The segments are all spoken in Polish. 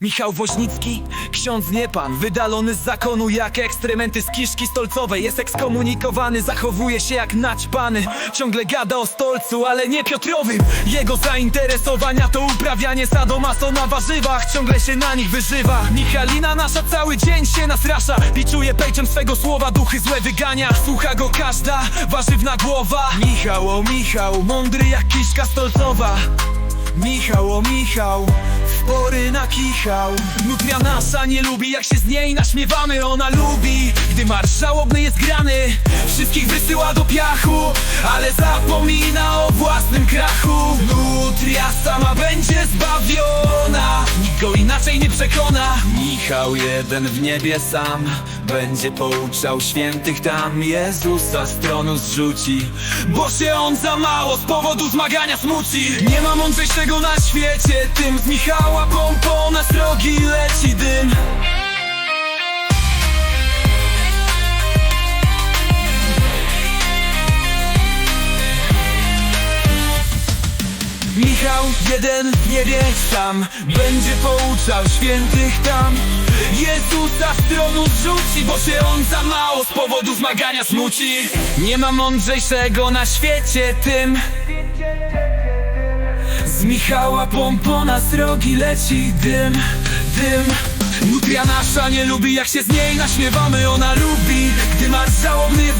Michał Woźnicki, ksiądz nie pan, wydalony z zakonu jak ekstrementy z kiszki stolcowej. Jest ekskomunikowany, zachowuje się jak naćpany. Ciągle gada o stolcu, ale nie Piotrowym. Jego zainteresowania to uprawianie sadomaso na warzywach. Ciągle się na nich wyżywa. Michalina nasza cały dzień się nasrasza. Piczuje pejczem swego słowa, duchy złe wygania. Słucha go każda warzywna głowa. Michał, o Michał, mądry jak kiszka stolcowa. Michał, o Michał, pory na kichał Nutria nasza nie lubi, jak się z niej naśmiewamy. Ona lubi, gdy marsz żałobny jest grany. Wszystkich wysyła do piachu, ale zapomina o własnym krachu. Nutria sama będzie zbawiona. Nikt go nie przekona. Michał jeden w niebie sam Będzie pouczał świętych tam. Jezusa z tronu zrzuci Bo się on za mało z powodu zmagania smuci. Nie ma mądrzejszego na świecie Tym z Michała pompona Michał jeden nie wie sam. Będzie pouczał świętych tam. Jezusa z tronu zrzuci Bo się on za mało z powodu zmagania smuci. Nie ma mądrzejszego na świecie tym. Z Michała pompona z rogi leci dym, dym. Nutria nasza nie lubi jak się z niej naśmiewamy Ona lubi, gdy marsz żałobny jest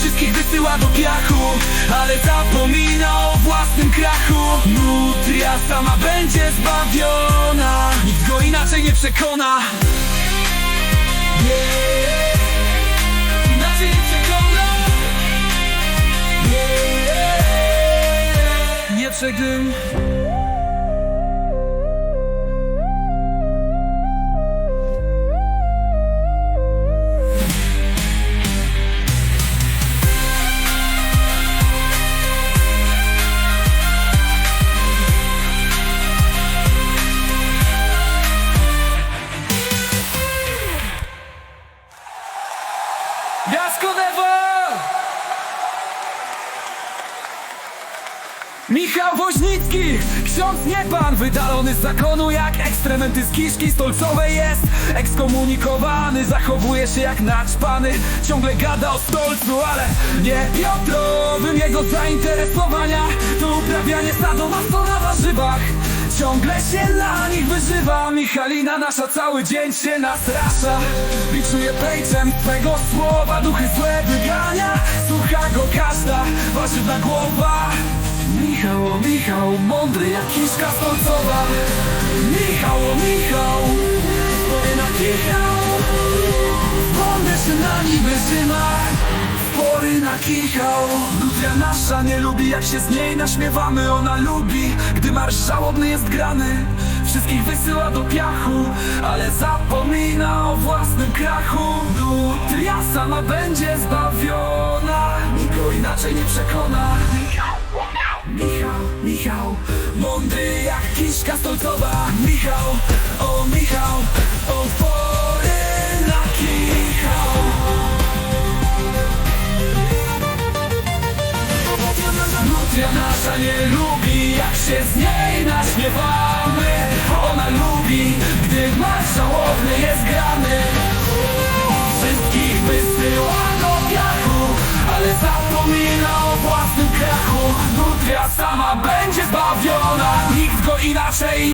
Wszystkich wysyła do piachu Ale zapomina o własnym krachu Nutria sama będzie zbawiona Nikt go inaczej nie przekona Yeah. Inaczej nie przekona. Nie Michał Woźnicki, ksiądz nie pan Wydalony z zakonu jak ekstrementy z kiszki stolcowej jest. Ekskomunikowany, zachowuje się jak naćpany. Ciągle gada o stolcu, ale nie Piotrowym. Jego zainteresowania to uprawianie sadomaso na warzywach. Ciągle się na nich wyżywa. Michalina nasza cały dzień się nasrasza Liczuje pejczem twego słowa. Duchy złe wygania. Słucha go każda warzywna głowa Michał, Michał, mądry jak kiszka stolcowa Michał, Michał, spory na kichał się na nim wyżyma Spory na kichał. Nutria nasza nie lubi jak się z niej naśmiewamy. Ona lubi, gdy marsz żałobny jest grany. Wszystkich wysyła do piachu Ale zapomina o własnym krachu. Nutria sama będzie zbawiona. Nikt go inaczej nie przekona Michał, mądry jak kiszka stolcowa. Michał, o Michał, o pory na kichał. Nutria nasza nie lubi jak się z niej naśmiewamy. Ona lubi, gdy marsz żałobny jest grany. Wszystkich wysyła do piachu Ale zapomina o własnym krachu. Nutria sama inaczej